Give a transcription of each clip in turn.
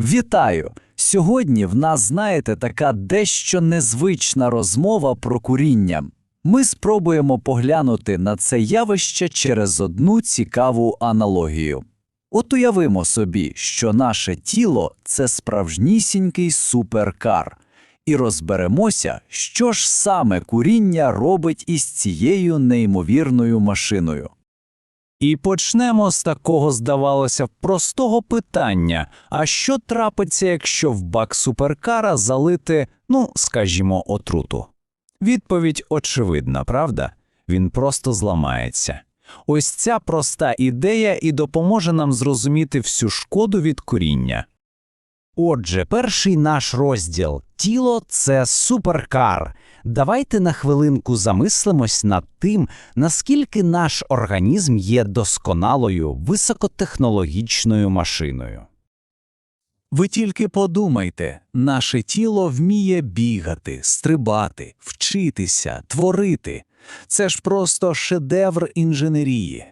Вітаю! Сьогодні в нас, знаєте, така дещо незвична розмова про куріння. Ми спробуємо поглянути на це явище через одну цікаву аналогію. От уявимо собі, що наше тіло – це справжнісінький суперкар. І розберемося, що ж саме куріння робить із цією неймовірною машиною. І почнемо з такого, здавалося, простого питання: а що трапиться, якщо в бак суперкара залити, ну, скажімо, отруту? Відповідь очевидна, правда? Він просто зламається. Ось ця проста ідея і допоможе нам зрозуміти всю шкоду від коріння. Отже, перший наш розділ тіло це суперкар. Давайте на хвилинку замислимось над тим, наскільки наш організм є досконалою високотехнологічною машиною. Ви тільки подумайте, наше тіло вміє бігати, стрибати, вчитися, творити. Це ж просто шедевр інженерії.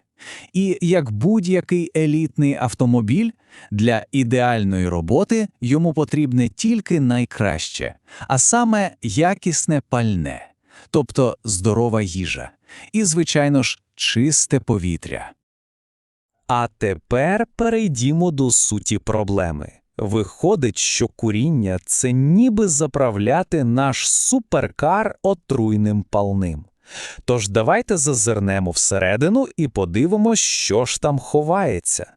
І як будь-який елітний автомобіль, для ідеальної роботи йому потрібне тільки найкраще, а саме якісне пальне, тобто здорова їжа, і, звичайно ж, чисте повітря. А тепер перейдімо до суті проблеми. Виходить, що куріння це ніби заправляти наш суперкар отруйним палним. Тож давайте зазирнемо всередину і подивимось, що ж там ховається.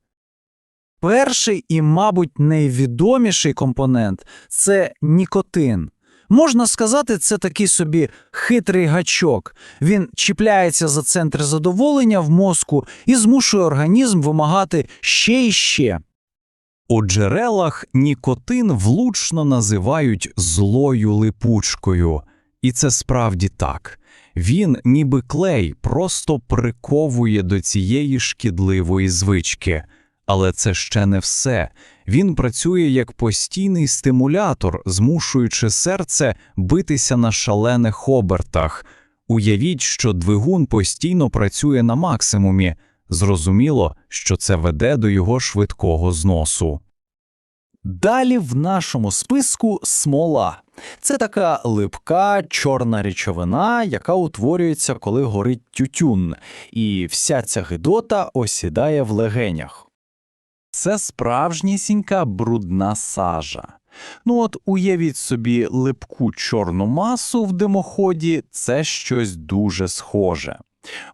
Перший і, мабуть, найвідоміший компонент це нікотин. Можна сказати, це такий собі хитрий гачок. Він чіпляється за центр задоволення в мозку і змушує організм вимагати ще і ще. У джерелах нікотин влучно називають злою липучкою. І це справді так. Він, ніби клей, просто приковує до цієї шкідливої звички. Але це ще не все. Він працює як постійний стимулятор, змушуючи серце битися на шалених обертах. Уявіть, що двигун постійно працює на максимумі. Зрозуміло, що це веде до його швидкого зносу. Далі в нашому списку смола. Це така липка чорна речовина, яка утворюється, коли горить тютюн, і вся ця гидота осідає в легенях. Це справжнісінька брудна сажа. Ну от уявіть собі липку чорну масу в димоході це щось дуже схоже.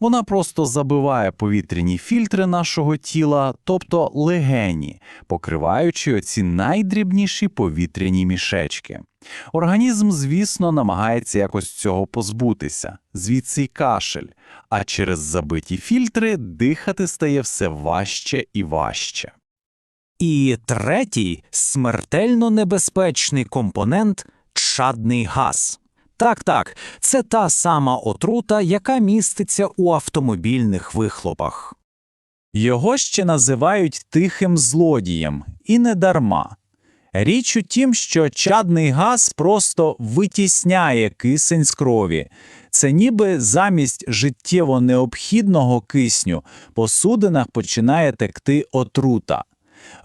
Вона просто забиває повітряні фільтри нашого тіла, тобто легені, покриваючи оці найдрібніші повітряні мішечки. Організм, звісно, намагається якось цього позбутися, звідси й кашель, а через забиті фільтри дихати стає все важче і важче. І третій смертельно небезпечний компонент чадний газ. Так, так, це та сама отрута, яка міститься у автомобільних вихлопах. Його ще називають тихим злодієм, і не дарма. Річ у тім, що чадний газ просто витісняє кисень з крові. Це ніби замість життєво необхідного кисню по судинах починає текти отрута.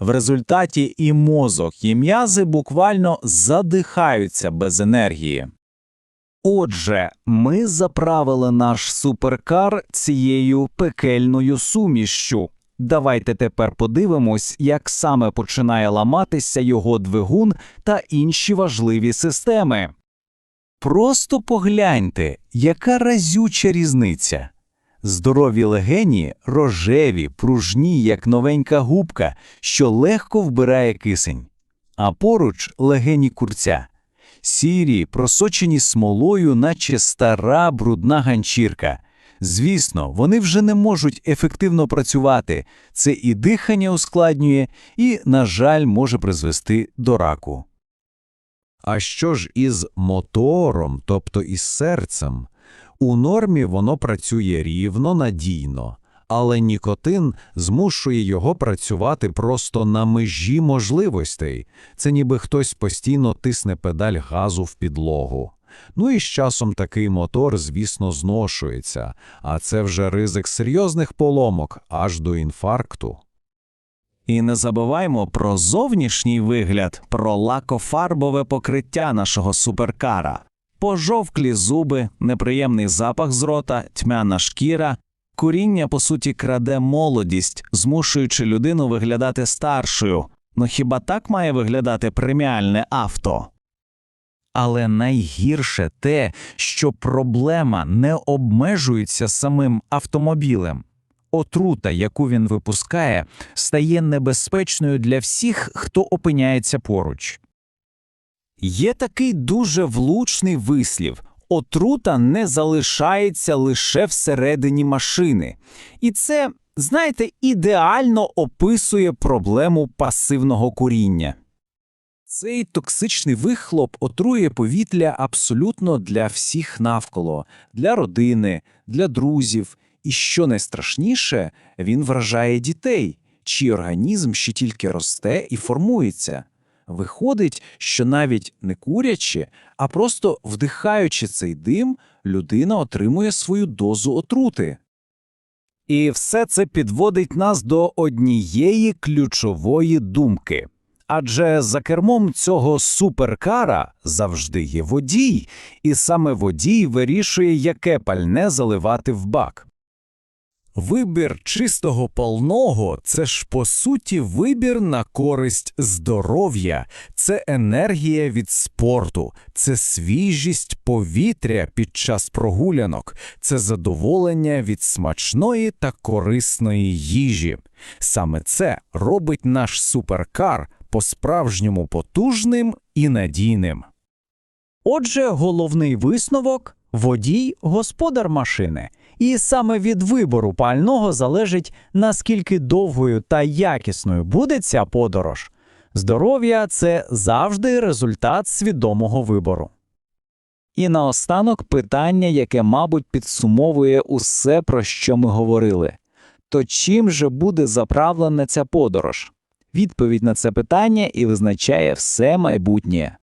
В результаті і мозок, і м'язи буквально задихаються без енергії. Отже, ми заправили наш суперкар цією пекельною сумішшю. Давайте тепер подивимось, як саме починає ламатися його двигун та інші важливі системи. Просто погляньте, яка разюча різниця. Здорові легені рожеві, пружні, як новенька губка, що легко вбирає кисень, а поруч легені курця сірі, просочені смолою, наче стара брудна ганчірка. Звісно, вони вже не можуть ефективно працювати, це і дихання ускладнює, і, на жаль, може призвести до раку. А що ж із мотором, тобто із серцем? У нормі воно працює рівно, надійно, але нікотин змушує його працювати просто на межі можливостей. Це ніби хтось постійно тисне педаль газу в підлогу. Ну і з часом такий мотор, звісно, зношується, а це вже ризик серйозних поломок аж до інфаркту. І не забуваймо про зовнішній вигляд, про лакофарбове покриття нашого суперкара. Пожовклі зуби, неприємний запах з рота, тьмяна шкіра. Куріння, по суті, краде молодість, змушуючи людину виглядати старшою. Ну хіба так має виглядати преміальне авто? Але найгірше те, що проблема не обмежується самим автомобілем. Отрута, яку він випускає, стає небезпечною для всіх, хто опиняється поруч. Є такий дуже влучний вислів отрута не залишається лише всередині машини. І це, знаєте, ідеально описує проблему пасивного куріння. Цей токсичний вихлоп отрує повітря абсолютно для всіх навколо, для родини, для друзів. І що найстрашніше, він вражає дітей, чий організм ще тільки росте і формується. Виходить, що навіть не курячи, а просто вдихаючи цей дим, людина отримує свою дозу отрути. І все це підводить нас до однієї ключової думки. Адже за кермом цього суперкара завжди є водій, і саме водій вирішує, яке пальне заливати в бак. Вибір чистого пального – це ж по суті вибір на користь здоров'я, це енергія від спорту, це свіжість повітря під час прогулянок, це задоволення від смачної та корисної їжі. Саме це робить наш суперкар по-справжньому потужним і надійним. Отже, головний висновок – водій – господар машини. І саме від вибору пального залежить, наскільки довгою та якісною буде ця подорож. Здоров'я – це завжди результат свідомого вибору. І наостанок питання, яке, мабуть, підсумовує усе, про що ми говорили. То чим же буде заправлена ця подорож? Відповідь на це питання і визначає все майбутнє.